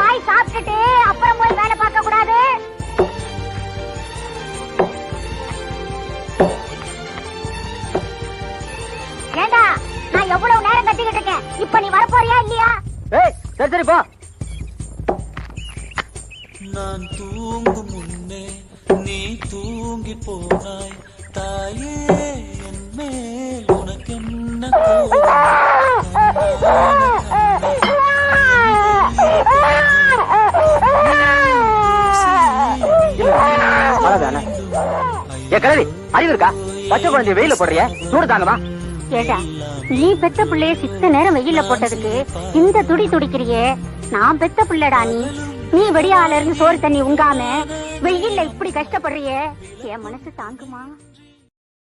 வாய் சாப்பிட்டுட்டு அப்புறம் போய் வேலை பார்க்க கூடாது. ஏண்டா நான் எவ்வளவு நேரம் கட்டிக்கிட்டு இருக்கேன்? இப்ப நீ வரப்போறியா இல்லையா? ஏய் சரி சரி போ. நான் தூங்கும் முன்னே நீ தூங்கி போனாய். தாயே என் மேல் உனக்கு என்ன அவ்வளவுதானே ஏ கிழவி அறிவு இருக்கா? பச்சை குழந்தைய வெயில போடுறிய? சூடு தாங்கம்மா ஏடா நீ பெத்த பிள்ளைய சித்த நேரம் வெயில்ல போட்டதுக்கு இந்த துடி துடிக்கிறியே? நான் பெத்த பிள்ளைடா நீ. நீ வெடியால இருந்து சோறு தண்ணி உங்காம வெயில்ல இப்படி கஷ்டப்படுறியே? என் மனசு தாங்குமா?